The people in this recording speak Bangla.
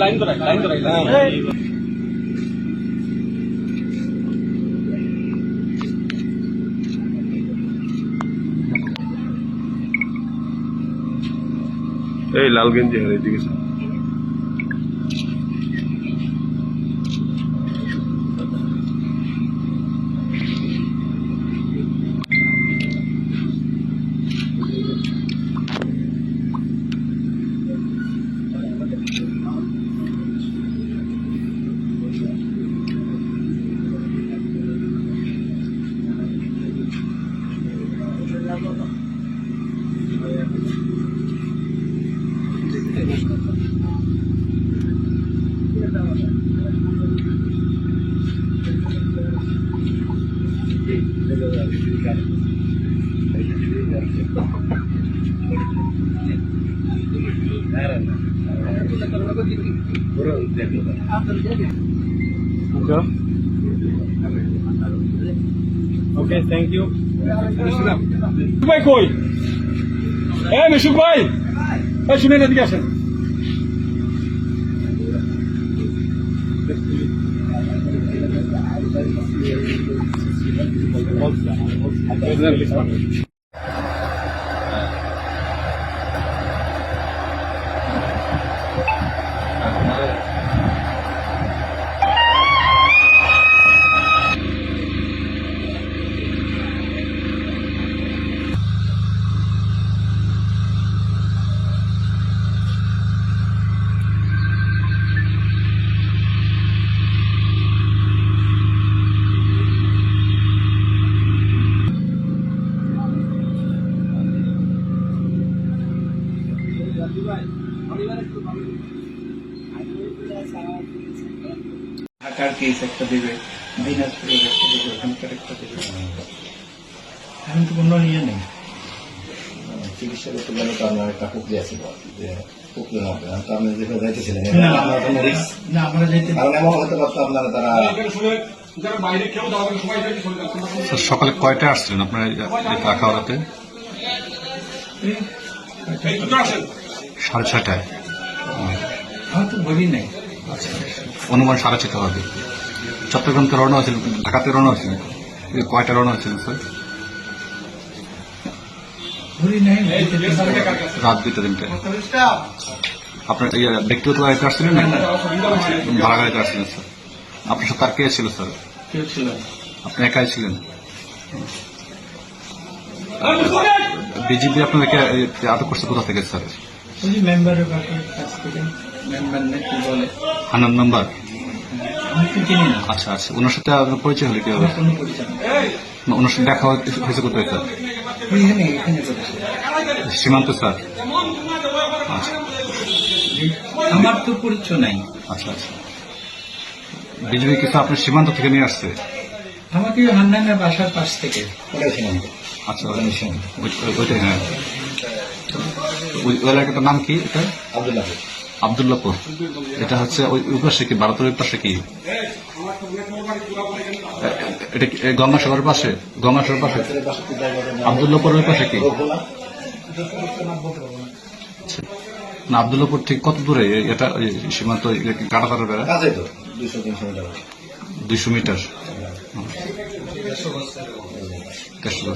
লাইন ধরাই লাইন ধরাই এই। লাল গেঞ্জি হারিয়ে ओके थैंक यू भाई कोई ए निशुक भाई ए सुनिए नदी क्या ঢাকার কেস একটা দেবে? দিনাজপুরের একটা দেবে ওখানকার একটা দেবে। এখন তো কোনো ইয়ে নেই। চিকিৎসা করতে গেলে তো আপনার একটা প্রক্রিয়া ছিল যে প্রক্রিয়া হবে। তো আপনি যেখানে যাইতেছিলেন না, আপনার কোনো রিস্ক না আমরা যেতে কারণ এমন হতে পারতো আপনারা তারা এখানে শুনে যারা বাইরে কেউ দাঁড়াবে সবাই এখানে চলে যাচ্ছে। স্যার সকালে কয়টায় আসছিলেন আপনার আসেন। সাড়ে তো নাই। অনুমান সাড়ে ছটা হবে। চট্টগ্রাম থেকে রওনা হয়েছিল ঢাকাতে রওনা হয়েছিল। কয়টা রওনা হয়েছিল স্যার? রাত দুইটা তিনটে। আপনার ইয়ে, ব্যক্তিগত গাড়িতে আসছিলেন? না ভাড়া গাড়িতে আসছিলেন স্যার। আপনার সাথে আর কে ছিল স্যার। আপনি একাই ছিলেন? বিজিবি আপনাদেরকে আটক করছে কোথা থেকে স্যার? ওই মেম্বারের বাসার কাছ থেকে মেম্বার নাকি বলে? হানান নাম্বার আমি তো চিনি না। আচ্ছা আচ্ছা। ওনার সাথে আপনার পরিচয় হলে কি হবে? আমার কোনো পরিচয় নেই। ওনার সাথে দেখা হয়েছে কোথায় স্যার ওইখানে এখানে করেছে সীমান্ত স্যার। আচ্ছা। আমার তো পরিচয় নাই। আচ্ছা আচ্ছা। বিজেপি কিছু আপনার সীমান্ত থেকে নিয়ে আসছে? আমাকে হান্নানের বাসার পাশ থেকে। ওটাই আচ্ছা ওই- ওই- ওইটাই হ্যাঁ। ওই এলাকাটার নাম কি এটা? আবদুল্লাপুর এটা হচ্ছে ওই পাশে কি ভারতের ওই পাশে কি? এটা কি এ গঙ্গাসাগরের পাশে? গঙ্গাসাগরের পাশে? আবদুল্লাপুরের ওই পাশে কি। না আবদুল্লাপুর ঠিক কত দূরে? এটা ওই সীমান্ত কাটাতারের বেড়া? দুইশো মিটার। দেড়শো